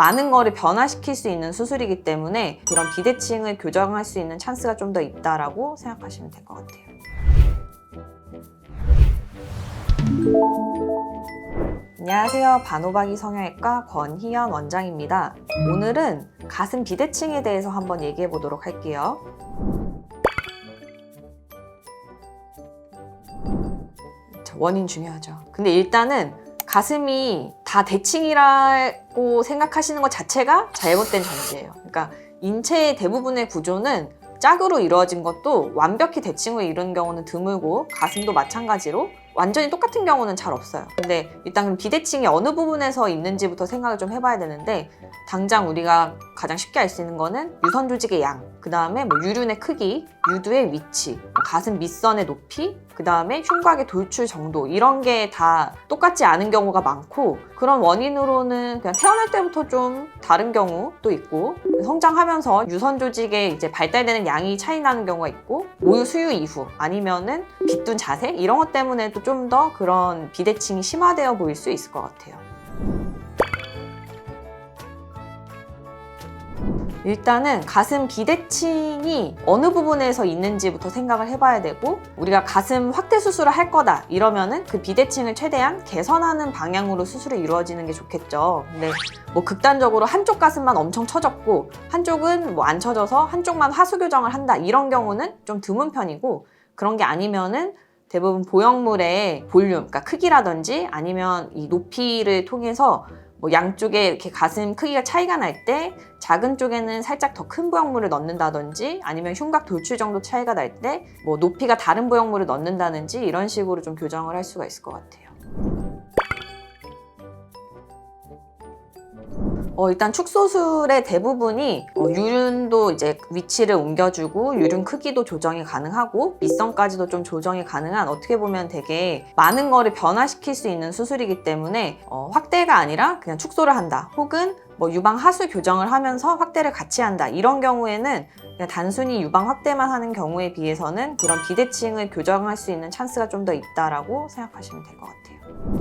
많은 거를 변화시킬 수 있는 수술이기 때문에 그런 비대칭을 교정할 수 있는 찬스가 좀 더 있다라고 생각하시면 될 것 같아요. 안녕하세요. 반호박이 성형외과 권희연 원장입니다. 오늘은 가슴 비대칭에 대해서 한번 얘기해 보도록 할게요. 자, 원인 중요하죠. 근데 일단은 가슴이 다 대칭이라 고 생각하시는 것 자체가 잘못된 전제예요. 그러니까 인체의 대부분의 구조는 짝으로 이루어진 것도 완벽히 대칭을 이룬 경우는 드물고 가슴도 마찬가지로 완전히 똑같은 경우는 잘 없어요. 근데 일단 비대칭이 어느 부분에서 있는지부터 생각을 좀 해봐야 되는데 당장 우리가 가장 쉽게 알 수 있는 거는 유선 조직의 양, 그 다음에 뭐 유륜의 크기, 유두의 위치, 뭐 가슴 밑선의 높이, 그 다음에 흉곽의 돌출 정도 이런 게 다 똑같지 않은 경우가 많고 그런 원인으로는 그냥 태어날 때부터 좀 다른 경우도 있고 성장하면서 유선 조직의 이제 발달되는 양이 차이 나는 경우가 있고 모유 수유 이후 아니면은 빗둔 자세 이런 것 때문에도 좀 더 그런 비대칭이 심화되어 보일 수 있을 것 같아요. 일단은 가슴 비대칭이 어느 부분에서 있는지부터 생각을 해봐야 되고 우리가 가슴 확대 수술을 할 거다 이러면은 그 비대칭을 최대한 개선하는 방향으로 수술이 이루어지는 게 좋겠죠. 근데 뭐 극단적으로 한쪽 가슴만 엄청 처졌고 한쪽은 뭐 안 처져서 한쪽만 하수 교정을 한다 이런 경우는 좀 드문 편이고 그런 게 아니면은 대부분 보형물의 볼륨, 그러니까 크기라든지 아니면 이 높이를 통해서 뭐 양쪽에 이렇게 가슴 크기가 차이가 날 때 작은 쪽에는 살짝 더 큰 보형물을 넣는다든지 아니면 흉곽 돌출 정도 차이가 날 때 뭐 높이가 다른 보형물을 넣는다든지 이런 식으로 좀 교정을 할 수가 있을 것 같아요. 어, 일단 축소술의 대부분이 어, 유륜도 이제 위치를 옮겨주고 유륜 크기도 조정이 가능하고 밑선까지도 좀 조정이 가능한 어떻게 보면 되게 많은 거를 변화시킬 수 있는 수술이기 때문에 어, 확대가 아니라 그냥 축소를 한다 혹은 뭐 유방 하수 교정을 하면서 확대를 같이 한다 이런 경우에는 그냥 단순히 유방 확대만 하는 경우에 비해서는 그런 비대칭을 교정할 수 있는 찬스가 좀 더 있다라고 생각하시면 될 것 같아요.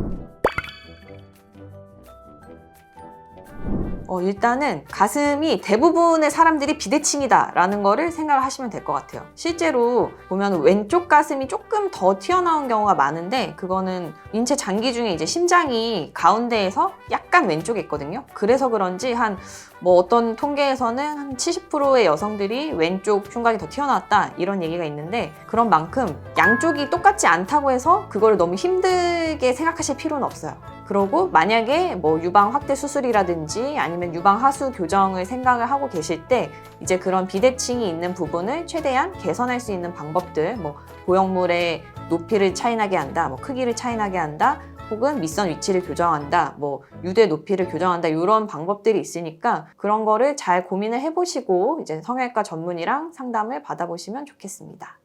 어, 일단은 가슴이 대부분의 사람들이 비대칭이다라는 거를 생각을 하시면 될 것 같아요. 실제로 보면 왼쪽 가슴이 조금 더 튀어나온 경우가 많은데 그거는 인체 장기 중에 이제 심장이 가운데에서 약간 왼쪽에 있거든요. 그래서 그런지 한 뭐 어떤 통계에서는 한 70%의 여성들이 왼쪽 흉곽이 더 튀어나왔다 이런 얘기가 있는데 그런 만큼 양쪽이 똑같지 않다고 해서 그걸 너무 힘들게 생각하실 필요는 없어요. 그러고 만약에 뭐 유방 확대 수술이라든지 아니면 유방 하수 교정을 생각을 하고 계실 때 이제 그런 비대칭이 있는 부분을 최대한 개선할 수 있는 방법들 뭐 보형물의 높이를 차이나게 한다, 뭐 크기를 차이나게 한다, 혹은 밑선 위치를 교정한다, 뭐 유대 높이를 교정한다 이런 방법들이 있으니까 그런 거를 잘 고민을 해보시고 이제 성형외과 전문의랑 상담을 받아보시면 좋겠습니다.